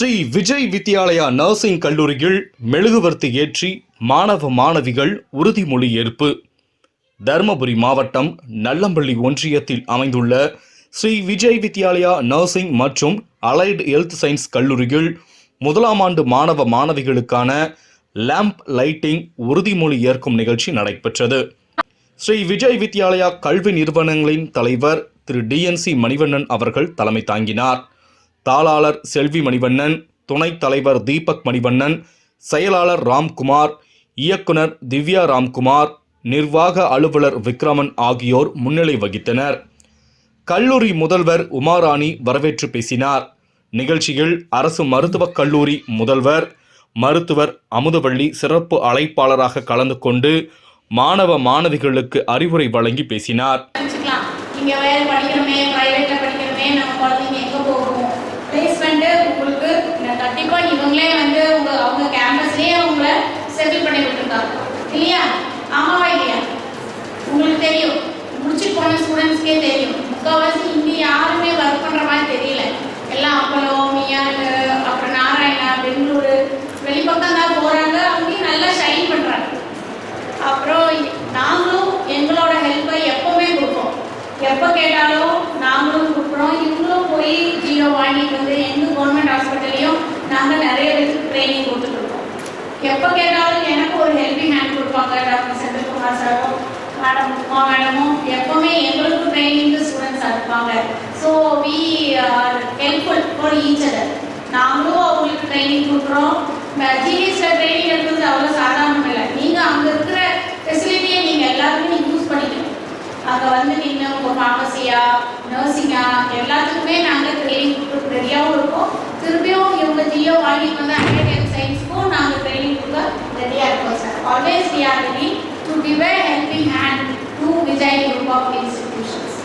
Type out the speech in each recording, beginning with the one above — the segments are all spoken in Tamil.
ஸ்ரீ விஜய் வித்யாலயா நர்சிங் கல்லூரியில் மெழுகுவர்த்தி ஏற்றி மாணவ மாணவிகள் உறுதிமொழி ஏற்பு. தருமபுரி மாவட்டம் நல்லம்பள்ளி ஒன்றியத்தில் அமைந்துள்ள ஸ்ரீ விஜய் வித்யாலயா நர்சிங் மற்றும் அலைடு ஹெல்த் சயின்ஸ் கல்லூரியில் முதலாம் ஆண்டு மாணவ மாணவிகளுக்கான லேம்ப் லைட்டிங் உறுதிமொழி ஏற்கும் நிகழ்ச்சி நடைபெற்றது. ஸ்ரீ விஜய் வித்யாலயா கல்வி நிறுவனங்களின் தலைவர் திரு டிஎன்சி மணிவண்ணன் அவர்கள் தலைமை தாங்கினார். தாளாளர் செல்வி மணிவண்ணன் துணைத் தலைவர் தீபக் மணிவண்ணன் செயலாளர் ராம்குமார் இயக்குனர் திவ்யா ராம்குமார் நிர்வாக அலுவலர் விக்ரமன் ஆகியோர் முன்னிலை வகித்தனர். கல்லூரி முதல்வர் உமாராணி வரவேற்று பேசினார். நிகழ்ச்சியில் அரசு மருத்துவக் கல்லூரி முதல்வர் மருத்துவர் அமுதவள்ளி சிறப்பு அழைப்பாளராக கலந்து கொண்டு மாணவ மாணவிகளுக்கு அறிவுரை வழங்கி பேசினார். கண்டிப்பாக இவங்களே வந்து உங்க அவங்க கேம்பஸ்லேயே அவங்கள செட்டில் பண்ணி விட்டுருக்காங்க. இல்லையா? ஆமாவா இல்லையா? உங்களுக்கு தெரியும். முடிச்சுட்டு போன ஸ்டூடெண்ட்ஸ்க்கே தெரியும். முக்கால்வாசி இங்கே யாருமே ஒர்க் பண்ணுற மாதிரி தெரியல. எல்லாம் அப்பலோ மியாரு அப்புறம் நாராயணா பெங்களூரு. வெளிப்பக்கம் தான் போகிறாங்க அவங்களையும் நல்லா ஷைன் பண்ணுறாங்க அப்புறம் நாங்களும் எங்களோட ஹெல்ப்பை எப்பவுமே கொடுப்போம். எப்போ கேட்டாலும் நாங்களும் கொடுக்குறோம் இவங்களும் போய் ஜீரோ வாங்கிட்டு வந்து எங்கள் கவர்மெண்ட் ஹாஸ்பிட்டல்லையும் நாங்கள் நிறைய பேருக்கு ட்ரைனிங் கொடுத்துட்ருக்கோம் எப்போ கேட்டாலும் எனக்கு ஒரு ஹெல்பிங் ஹேண்ட் கொடுப்பாங்க டாக்டர் செந்தில்குமார் சாரும் மேடம் உமா மேடமும் எப்போவுமே எங்களுக்கும் ட்ரைனிங்க்கு ஸ்டூடெண்ட்ஸாக இருப்பாங்க. So we are helpful for each other நாங்களும் அவங்களுக்கு ட்ரைனிங் கொடுக்குறோம். ஜிஎஸ்ல ட்ரைனிங் எடுக்கிறது அவ்வளோ சாதாரணம் இல்லை. நீங்கள் அங்கே இருக்கிற ஃபெசிலிட்டியை நீங்கள் எல்லாருமே நீங்கள் யூஸ் பண்ணிக்கணும். அங்கே வந்து நின்று உங்கள் ஃபார்மசியா நர்சிங்கா எல்லாத்துக்குமே நாங்கள் ட்ரைனிங் கொடுக்க ரெடியாகவும் இருக்கோம். திரும்பியும் இவங்க ஜியோ வாங்கிட்டு வந்து அமெரிக்கன் சயின்ஸ்க்கும் நாங்கள் ட்ரைனிங் கொடுக்க ரெடியாக இருக்கோம் sir always we are ready to give a helping hand to Vijay group of institutions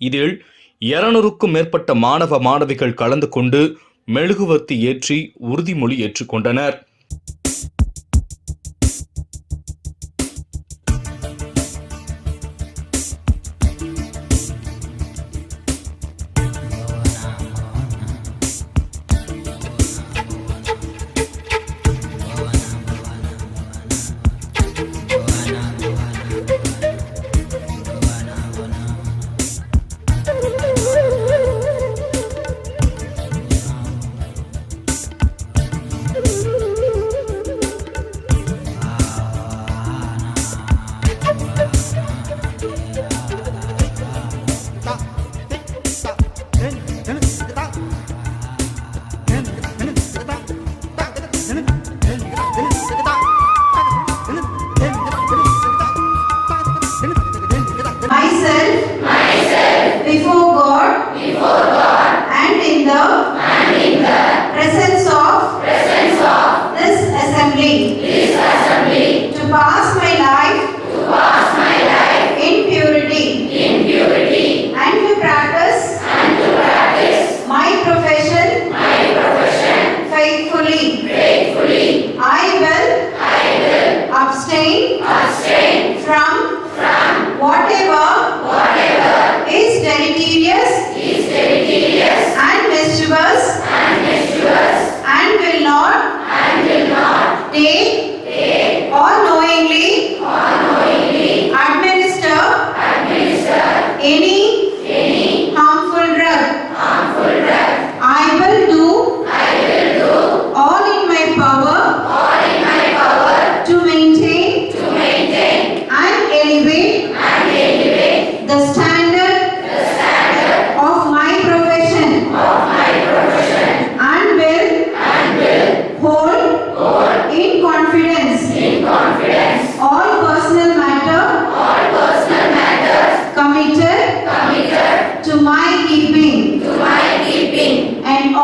இதில் இருநூறுக்கும் மேற்பட்ட மாணவ மாணவிகள் கலந்து கொண்டு மெழுகுவர்த்தி ஏற்றி உறுதிமொழி ஏற்றுக்கொண்டனர்.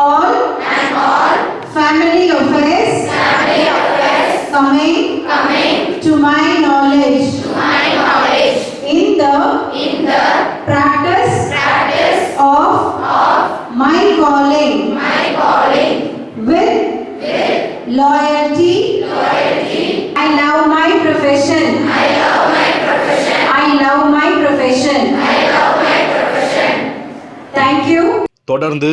and all, family affairs, coming, to my knowledge, in the, practice, of, my calling, with, loyalty, I love my profession. I love my profession. Thank you. தொடர்ந்து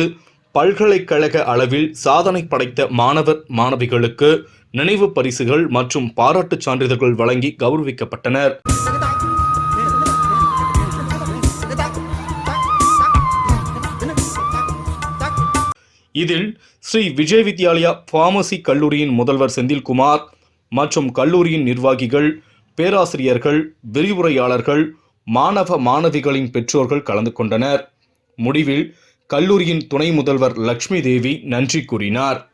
பல்கலைக்கழக அளவில் சாதனை படைத்த மாணவர் மாணவிகளுக்கு நினைவு பரிசுகள் மற்றும் பாராட்டுச் சான்றிதழ்கள் வழங்கி கௌரவிக்கப்பட்டனர். இதில் ஸ்ரீ விஜய் வித்யாலயா பார்மசி கல்லூரியின் முதல்வர் செந்தில்குமார் மற்றும் கல்லூரியின் நிர்வாகிகள் பேராசிரியர்கள் விரிவுரையாளர்கள் மாணவ மாணவிகளின் பெற்றோர்கள் கலந்து கொண்டனர். முடிவில் கல்லூரியின் துணை முதல்வர் லட்சுமி தேவி நன்றி கூறினார்.